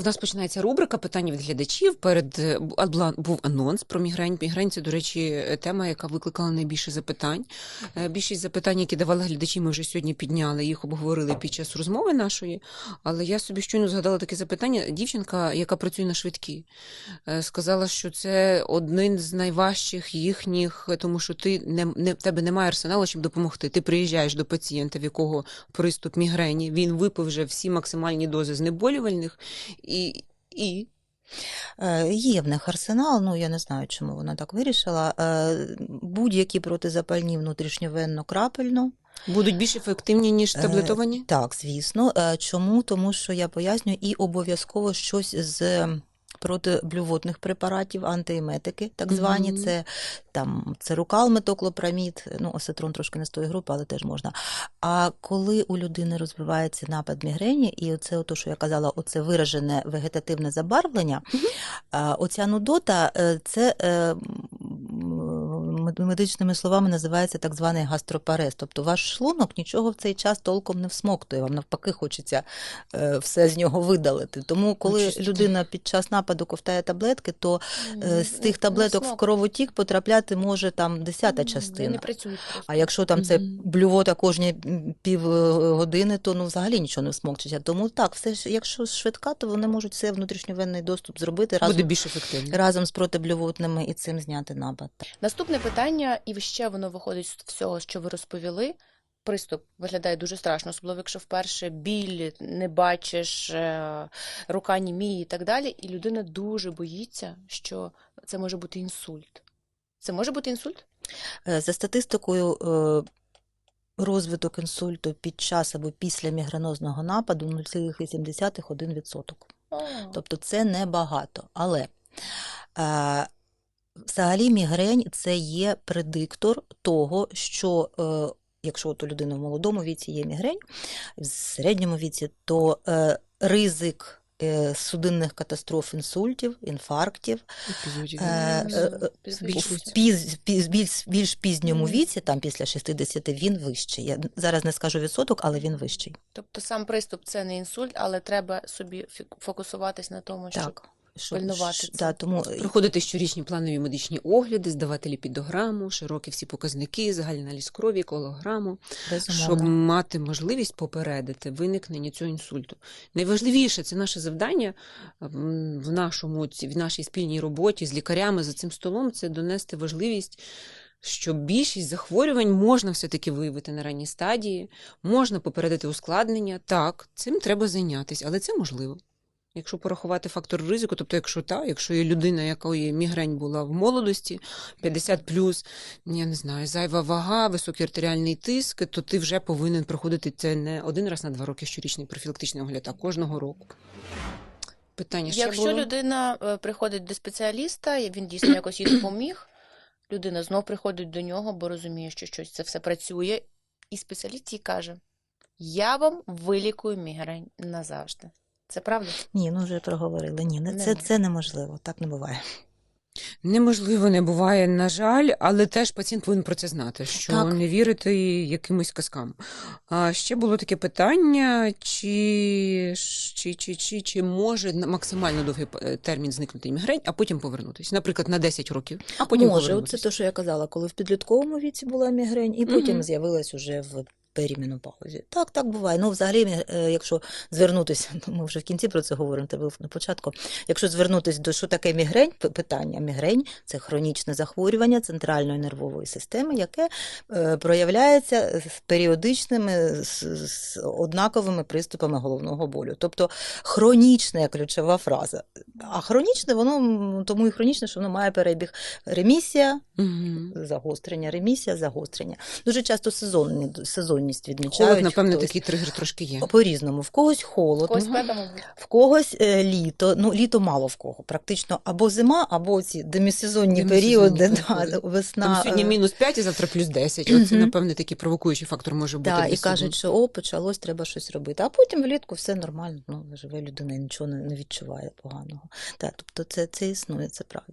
У нас починається рубрика питання від глядачів. Перед е, був анонс про мігрень. Мігрень це, до речі, е, тема, яка викликала найбільше запитань. Е, Більшість запитань, які давали глядачі, ми вже сьогодні підняли, їх обговорили під час розмови нашої. Але я собі щойно згадала таке запитання. Дівчинка, яка працює на швидкі, сказала, що це один з найважчих їхніх, тому що ти не, не в тебе немає арсеналу, щоб допомогти. Ти приїжджаєш до пацієнта, в якого приступ мігрені. Він випив вже всі максимальні дози знеболювальних. І, і Е, Є в них арсенал, ну я не знаю, чому вона так вирішила. Е, Будь-які протизапальні внутрішньовенно крапельно. будуть більш ефективні, ніж Е, таблетовані? Так, звісно. Чому? Тому що я поясню, і обов'язково щось з протиблювотних препаратів, антиеметики, так звані. Мгм. Це там церукал, метоклопрамід, ну, осетрон трошки не з тої групи, але теж можна. А коли у людини розвивається напад мігрені, і оце, ото, що я казала, оце виражене вегетативне забарвлення, а, оця нудота е, це е, медичними словами називається так званий гастропарез. Тобто ваш шлунок нічого в цей час толком не всмоктує, вам навпаки хочеться е, все з нього видалити. Тому, коли Очистити. людина під час нападу ковтає таблетки, то е, з тих таблеток в кровотік потрапляти може там десята частина. не. А якщо там це блювота кожні півгодини, то ну взагалі нічого не всмокчиться. Тому так, все ж, якщо швидка, то вони можуть все внутрішньовенний доступ зробити Буде разом, більш ефективні. разом з протиблювотними і цим зняти напад. Наступне питання, і ще воно виходить з всього, що ви розповіли. Приступ виглядає дуже страшно, особливо якщо вперше біль, не бачиш, е, рука німіє і так далі. І людина дуже боїться, що це може бути інсульт. Це може бути інсульт? Е, За статистикою, е, розвиток інсульту під час або після мігренозного нападу 0,8-1%. Тобто це небагато. Але взагалі мігрень це є предиктор того, що е, якщо от у людини в молодому віці є мігрень, в середньому віці, то е, ризик е, судинних катастроф, інсультів, інфарктів в більш, пізньому віці, там після 60, він вищий. Я зараз не скажу відсоток, але він вищий. Тобто сам приступ це не інсульт, але треба собі фокусуватись на тому, щоб Так. Що, пильнувати ш- це. Да, тому Проходити щорічні планові медичні огляди, здавати ліпідограму, широкі всі показники, загальний аналіз крові, колограму, безумовно. щоб мати можливість попередити виникнення цього інсульту. Найважливіше це наше завдання в нашому в нашій спільній роботі з лікарями за цим столом це донести важливість. Що більшість захворювань можна все-таки виявити на ранній стадії, можна попередити ускладнення. Так, цим треба зайнятися, але це можливо. Якщо порахувати фактор ризику, тобто, якщо та, якщо є людина, якої мігрень була в молодості, 50 плюс, я не знаю, зайва вага, високий артеріальний тиск, то ти вже повинен проходити це не один раз на два роки щорічний профілактичний огляд, а кожного року. Питання ще Якщо було? людина е, приходить до спеціаліста, і він дійсно якось їй допоміг, людина знов приходить до нього, бо розуміє, що щось це все працює, і спеціаліст їй каже: Я вам вилікую мігрень назавжди. Це правда? Ні, ну вже проговорили. Ні, не, Не це, неможливо, так не буває. Неможливо, не буває, на жаль, але теж пацієнт повинен про це знати, що Так. не вірити якимось казкам. А ще було таке питання, чи, чи, чи, чи, чи може на максимально довгий е, термін зникнути мігрень, а потім повернутися. Наприклад, на 10 років, а потім Може, повернутися. це те, що я казала, коли в підлітковому віці була мігрень, і потім Мгм. з'явилась уже в періменопаузі. Так, так буває. Ну, взагалі, е, якщо звернутися, ну, ми вже в кінці про це говоримо, це був на початку. Якщо звернутися до що таке мігрень, питання мігрень це хронічне захворювання центральної нервової системи, яке е, проявляється з періодичними з, однаковими приступами головного болю. Тобто хронічна ключова фраза. А хронічне, воно тому і хронічне, що воно має перебіг ремісія, Мгм. загострення, ремісія, загострення. Дуже часто сезонні, сезонність відмічають. Холод, напевно, хтось. такий тригер трошки є. По-різному. В когось холод, Когось в когось е, літо. Ну, літо мало в кого. Практично або зима, або ці демісезонні періоди, да, весна. Там сьогодні е, мінус 5, а завтра плюс 10. Оце, напевне, такий провокуючий фактор може бути. Да, і кажуть, що о, почалось, треба щось робити. А потім влітку все нормально. Ну, живе людина нічого не, не відчуває поганого. Так, тобто це, це існує, це правда.